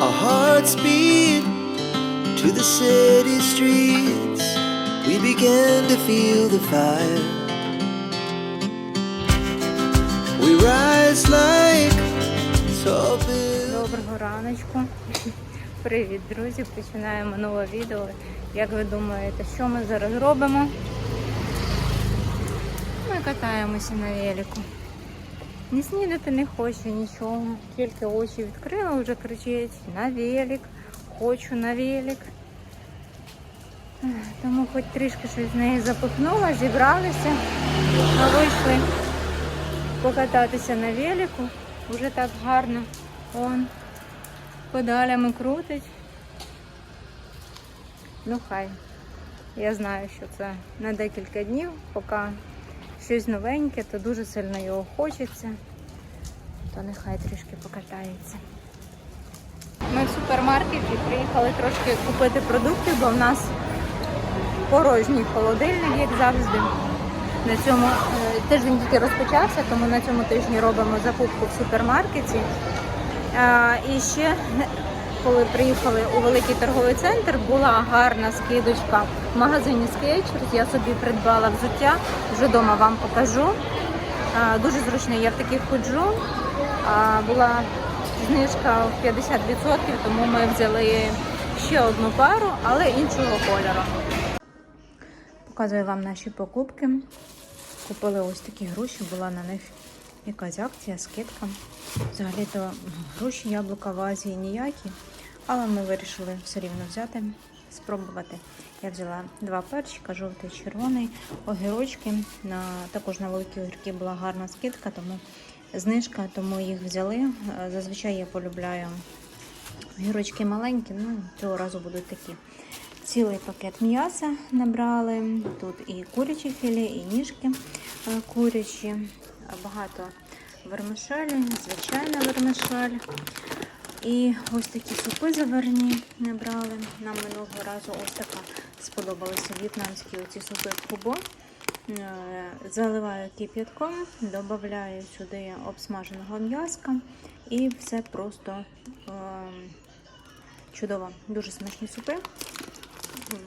Our hearts beat to the city streets. We began to feel the fire. We rise like tall. Доброго раночку. Привіт, друзі! Починаємо нове відео. Як ви думаєте, що ми зараз робимо? Ми катаємося на велику. Ні снідати не хоче нічого. Тільки очі відкрила, вже кричить на велик, хочу на велик. Тому хоч трішки щось з неї запихнула, зібралися, вийшли покататися на велику. Уже так гарно. Он педалями крутить. Ну хай. Я знаю, що це на декілька днів, поки щось новеньке, то дуже сильно його хочеться, то нехай трішки покатається. Ми в супермаркеті приїхали трошки купити продукти, бо в нас порожній холодильник, як завжди. На цьому е, тиждень тільки розпочався, тому на цьому тижні робимо закупку в супермаркеті. А, і ще, коли приїхали у великий торговий центр, була гарна скидочка в магазині Skechers. Я собі придбала взуття, вже вдома вам покажу. Дуже зручно, я в таких ходжу. Була знижка в 50%, тому ми взяли ще одну пару, але іншого кольору. Показую вам наші покупки. Купили ось такі гроші, була на них якась акція, скидка. Взагалі-то гроші яблука в Азії ніякі, але ми вирішили все рівно взяти, спробувати. Я взяла два перчика, жовтий червоний, огірочки. На, також на великі огірки була гарна скидка, тому знижка, тому їх взяли. Е, Зазвичай я полюбляю огірочки маленькі, ну цього разу будуть такі. Цілий пакет м'яса набрали. Тут і курячі філе, і ніжки е, курячі, багато вермишелі, звичайна вермишель. І ось такі супи заварні набрали. Нам минулого разу ось така сподобалися в'єтнамські оці супи кубо. Е, Заливаю кип'ятком, додаю сюди обсмаженого м'яска і все просто е, чудово. Дуже смачні супи.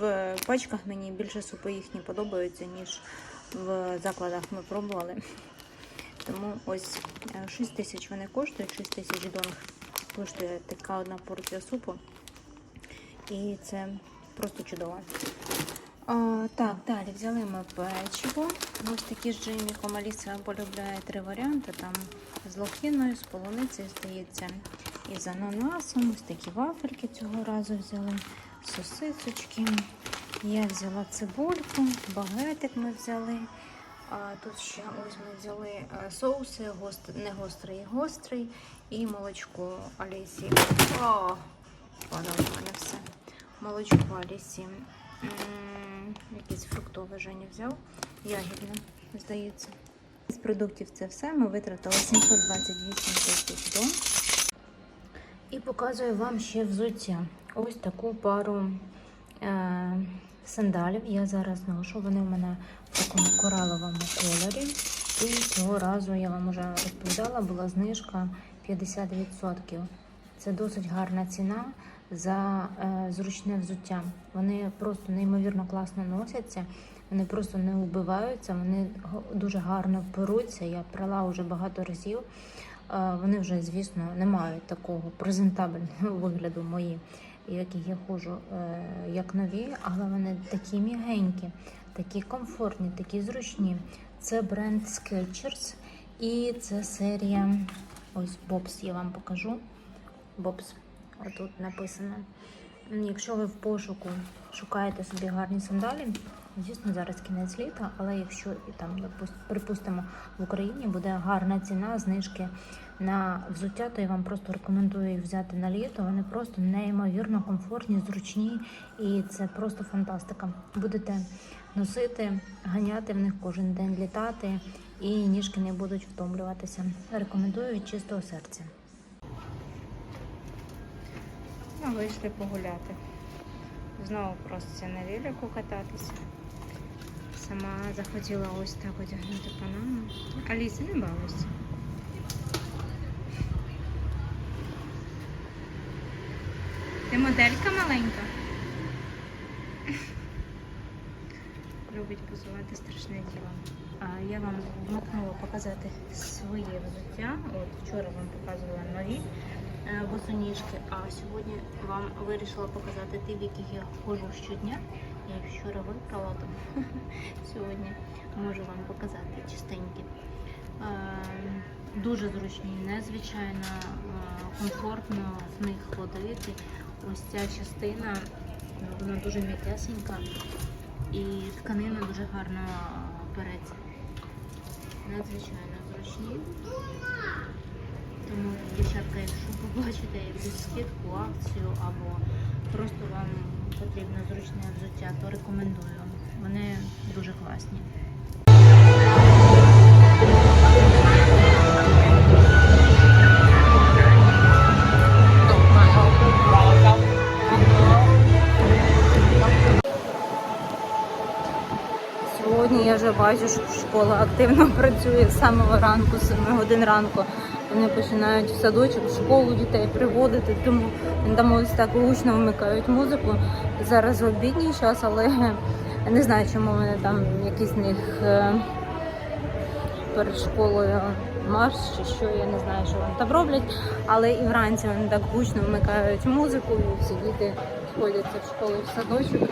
В пачках мені більше супи їхні подобаються, ніж в закладах ми пробували. Тому ось 6 тисяч вони коштують, 6 тисяч донг коштує така одна порція супу. І це просто чудово. А, так, далі взяли ми печиво. Ось такі з джиміком. Аліса полюбляє три варіанти. Там з лохіною, з полуницею, здається, і з ананасом. Ось такі вафельки цього разу взяли, сосисочки. Я взяла цибульку, багетик ми взяли. А тут ще ось ми взяли е, соуси, гост... не гострий, гострий, і молочко Алісі. О, падало в мене все. Молочко Алісі. М, Якийсь фруктовий Женя взяв. Ягідне, здається. З продуктів це все. Ми витратили 728 тисяч. І показую вам ще взуття. Ось таку пару е, сандалів. Я зараз ношу. Вони в мене в такому кораловому кольорі. І цього разу я вам вже розповідала, була знижка 50%. Це досить гарна ціна за е, зручне взуття. Вони просто неймовірно класно носяться, вони просто не вбиваються, вони дуже гарно вперуться. Я прала вже багато разів. Е, Вони вже, звісно, не мають такого презентабельного вигляду мої, яких я ходжу е, як нові, але вони такі м'ягенькі, такі комфортні, такі зручні. Це бренд Skechers і це серія ось Bobs, я вам покажу. Bobs, отут написано. Якщо ви в пошуку шукаєте собі гарні сандалі, звісно, зараз кінець літа, але якщо і там, припустимо, в Україні буде гарна ціна знижки на взуття, то я вам просто рекомендую їх взяти на літо. Вони просто неймовірно комфортні, зручні, і це просто фантастика. Будете носити, ганяти в них кожен день, літати, і ніжки не будуть втомлюватися. Рекомендую від чистого серця. Ми вийшли погуляти. Знову просто на велику кататися. Сама захотіла ось так одягнути панаму. Аліса, не балуйся. Ти моделька маленька? Любить позувати страшне діло. Я вам вмикнула показати своє взуття. От вчора вам показувала нові е, босоніжки, а сьогодні вам вирішила показати ті, в яких я ходжу щодня. Я їх вчора випрала, тому сьогодні можу вам показати чистенькі. Е, Дуже зручні, незвичайно е, комфортно в них ходити. Ось ця частина, вона дуже м'якесенька і тканина дуже гарно береться. Надзвичайно зручні. Тому, дівчатка, якщо побачите якусь скидку, акцію або просто вам потрібно зручне взуття, то рекомендую. Вони дуже класні. Бачу, що школа активно працює з самого ранку, з 7 годин ранку. Вони починають в садочок, в школу дітей приводити, тому там ось так гучно вмикають музику. Зараз в обідній час, але не знаю, чому вони там якийсь в них е, перед школою марш чи що, я не знаю, що вони там роблять. Але і вранці вони так гучно вмикають музику, і всі діти сходяться в школу в садочок.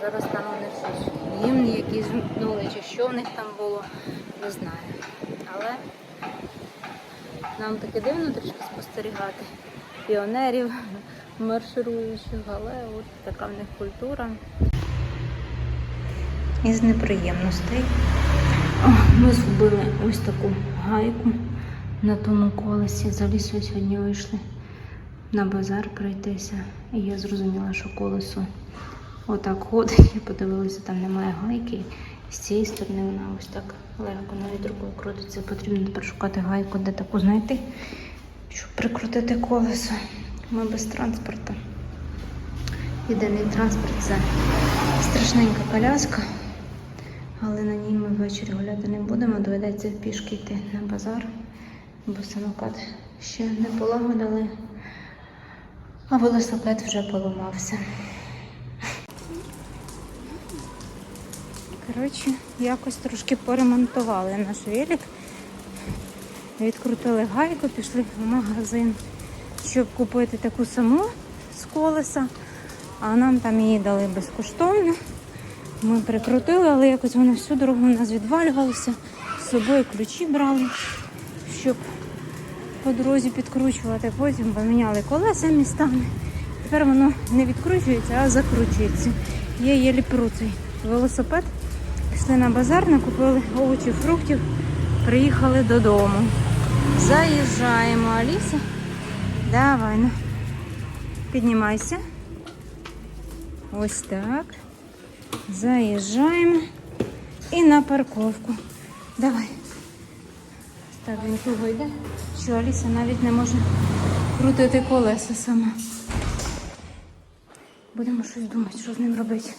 Зараз там вони щось гімн якісь вмкнули, чи що в них там було, не знаю. Але нам таке дивно трішки спостерігати піонерів, маршируючих, але от така в них культура. Із неприємностей. Ми згубили ось таку гайку на тому колесі. За лісою сьогодні вийшли на базар пройтися. І я зрозуміла, що колесо отак ходить. Я подивилася, там немає гайки. З цієї сторони вона ось так легко навіть рукою крутиться. Потрібно тепер шукати гайку, де таку знайти, щоб прикрутити колесо. Ми без транспорту. Єдиний транспорт це страшненька коляска. Але на ній ми ввечері гуляти не будемо, доведеться пішки йти на базар, бо самокат ще не полагодили, а велосипед вже поламався. Коротше, якось трошки поремонтували наш велик. Відкрутили гайку, пішли в магазин, щоб купити таку саму з колеса, а нам там її дали безкоштовно. Ми прикрутили, але якось воно всю дорогу у нас відвалювалося. З собою ключі брали, щоб по дорозі підкручувати. Потім поміняли колеса містами. Тепер воно не відкручується, а закручується. Є єлі прутий велосипед. Пішли на базар, накупили овочів, фруктів, приїхали додому. Заїжджаємо, Аліса. Давай, ну. Піднімайся. Ось так. Заїжджаємо і на парковку. Давай. Так, він круго йде, що Аліса навіть не може крутити колеса сама. Будемо щось думати, що з ним робити.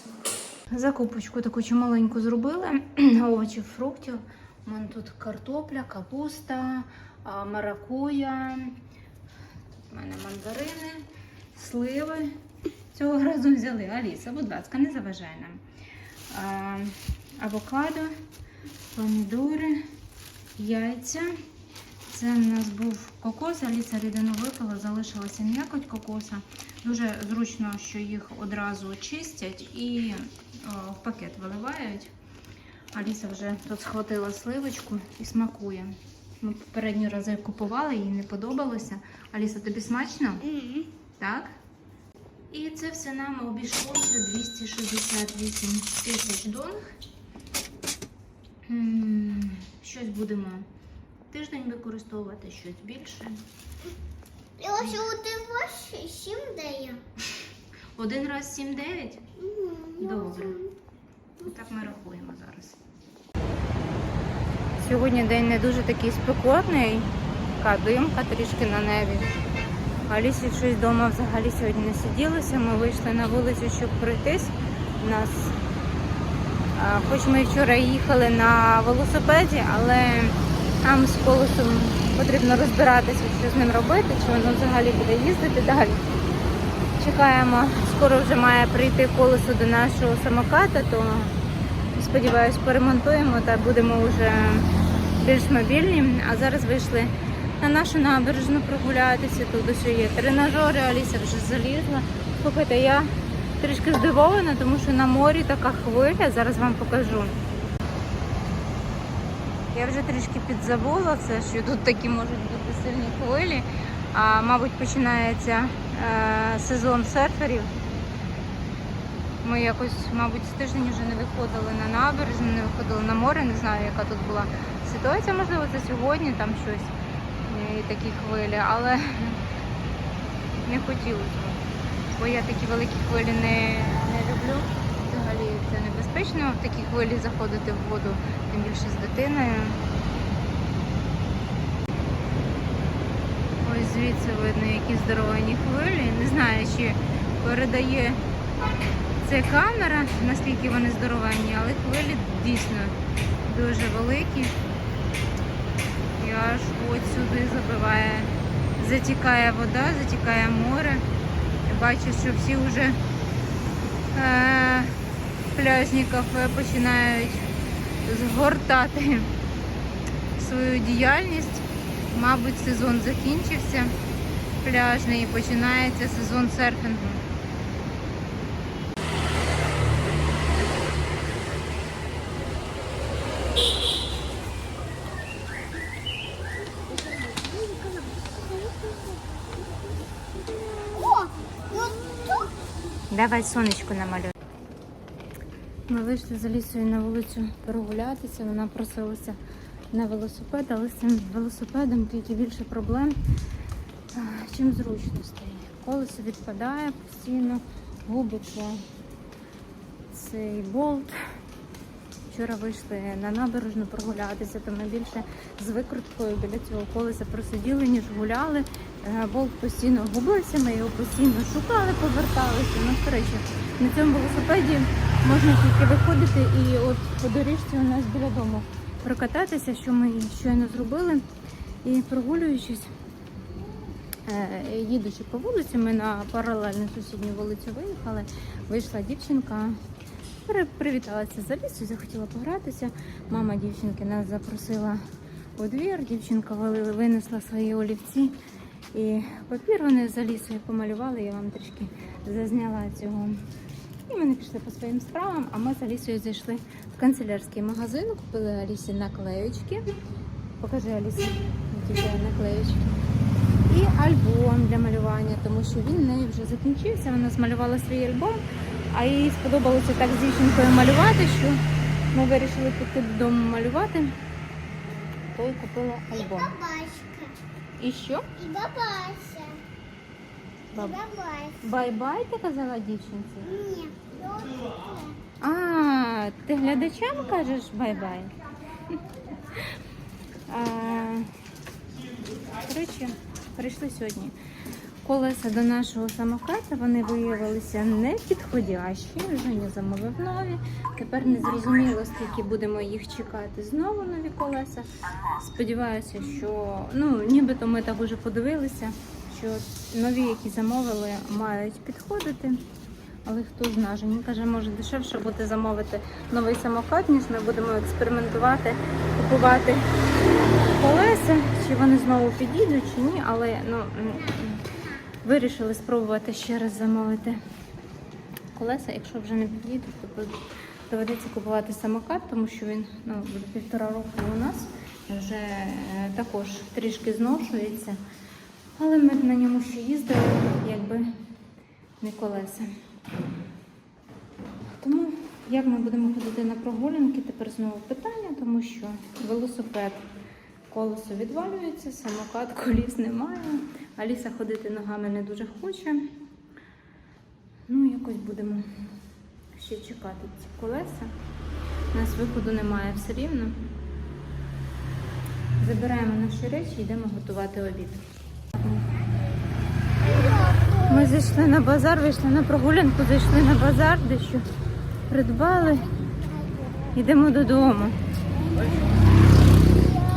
Закупочку таку чималеньку зробили. Овочів, фруктів. У мене тут картопля, капуста, маракуя. У мене мандарини, сливи. Цього разу взяли. Аліса, будь ласка, не заважай нам. Авокадо, помідори, яйця. Це в нас був кокос, Аліса рідину випила, залишилася м'якоть кокоса. Дуже зручно, що їх одразу чистять і о, в пакет виливають. Аліса вже тут схватила сливочку і смакує. Ми попередні рази купували, їй не подобалося. Аліса, тобі смачно? Так? І це все нам обійшлося 268 тисяч донг. Щось будемо тиждень використовувати, щось більше. І ось у ти ваші сім дає. Один раз 7-9? Добре. Так ми рахуємо зараз. Сьогодні день не дуже такий спекотний. Така димка трішки на небі. Алісі щось вдома взагалі сьогодні не сиділося. Ми вийшли на вулицю, щоб пройтись. У нас, хоч ми вчора їхали на велосипеді, але нам з колесом потрібно розбиратися, що з ним робити, чи воно взагалі буде їздити далі. Чекаємо, скоро вже має прийти колесо до нашого самоката, то сподіваюсь, поремонтуємо та будемо вже більш мобільні. А зараз вийшли на нашу набережну прогулятися. Тут ще є тренажери, Аліся вже залізла. Слухайте, я трішки здивована, тому що на морі така хвиля, зараз вам покажу. Я вже трішки підзабула це, що тут такі можуть бути сильні хвилі. А, мабуть, починається е, сезон серферів. Ми якось, мабуть, з тиждень вже не виходили на набережну, не виходили на море, не знаю, яка тут була ситуація, можливо, це сьогодні там щось е, і такі хвилі, але не хотілося. Бо я такі великі хвилі не, не люблю. Взагалі це небезпечно в такі хвилі заходити в воду, тим більше з дитиною. Ось звідси видно, які здоровенні хвилі. Не знаю, чи передає це камера, наскільки вони здоровенні, але хвилі дійсно дуже великі. І аж от сюди забиває, затікає вода, затікає море. Я бачу, що всі вже е, пляжні кафе починають згортати свою діяльність. Мабуть, сезон закінчився пляжний і починається сезон серфінгу. Давай сонечко намалюй. Ми вийшли з Алісою на вулицю прогулятися. Вона просилася на велосипед, але з цим велосипедом тільки більше проблем, чим зручностей. Колесо відпадає постійно, губиться цей болт. Вчора вийшли на набережну прогулятися, то ми більше з викруткою біля цього колеса просиділи, ніж гуляли. Е, Болт постійно губився, ми його постійно шукали, поверталися. Ну, коротше, на цьому велосипеді можна тільки виходити і от по доріжці у нас біля дому прокататися, що ми щойно зробили. І прогулюючись, е, їдучи по вулиці, ми на паралельну сусідню вулицю виїхали. Вийшла дівчинка, При- Привіталася з Алісою, захотіла погратися. Мама дівчинки нас запросила у двір. Дівчинка винесла свої олівці і папір вони з Алісою помалювали. Я вам трішки зазняла цього. І вони пішли по своїм справам, а ми з Алісою зайшли в канцелярський магазин, купили Алісі наклеючки. Покажи Алісі, які є наклеючки. І альбом для малювання, тому що він в неї вже закінчився. Вона змалювала свій альбом, а їй сподобалося так з дівчинкою малювати, що ми вирішили піти додому малювати. То й купила альбом. Бабачка. І що? И бабася. И Баб- бабася. Бай-бай, ти казала дівчинці? Нет, вот это. А, ти глядачам кажеш бай-бай? А, Коротше, прийшли сьогодні Колеса до нашого самоката. Вони виявилися не підходящі. Женя замовив нові. Тепер не зрозуміло, скільки будемо їх чекати. Знову нові колеса. Сподіваюся, що ну, нібито ми так уже подивилися, що нові, які замовили, мають підходити. Але хто знає, Жені каже, може дешевше буде замовити новий самокат, ніж ми будемо експериментувати, купувати колеса, чи вони знову підійдуть, чи ні. Але ну, вирішили спробувати ще раз замовити колеса. Якщо вже не підійдуть, то доведеться купувати самокат, тому що він ну, вже півтора року у нас вже е, також трішки зношується. Але ми на ньому ще їздили, якби не колеса. Тому як ми будемо ходити на прогулянки, тепер знову питання, тому що велосипед колесо відвалюється, самокат коліс немає. Аліса ходити ногами не дуже хоче. Ну, якось будемо ще чекати ці колеса. У нас виходу немає все рівно. Забираємо наші речі і йдемо готувати обід. Ми зайшли на базар, вийшли на прогулянку, зайшли на базар, дещо придбали. Йдемо додому.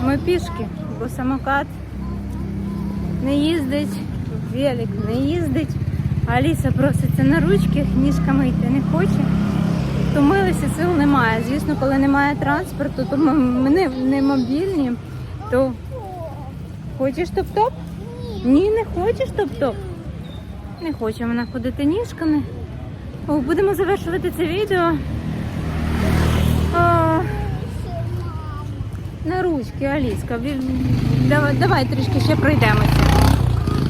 Ми пішки, бо самокат не їздить, велик не їздить. Аліса проситься на ручки, ніжками йти не хоче. Втомилися, сил немає. Звісно, коли немає транспорту, то ми ми не, не мобільні, то хочеш топ-топ? Ні, не хочеш топ-топ. Не хоче вона ходити ніжками. О, будемо завершувати це відео. О, на ручки, Аліска. Давай, давай трішки ще пройдемося.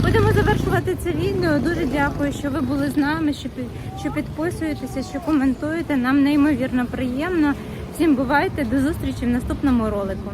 Будемо завершувати це відео. Дуже дякую, що ви були з нами, що, що підписуєтеся, що коментуєте. Нам неймовірно приємно. Всім бувайте, до зустрічі в наступному ролику.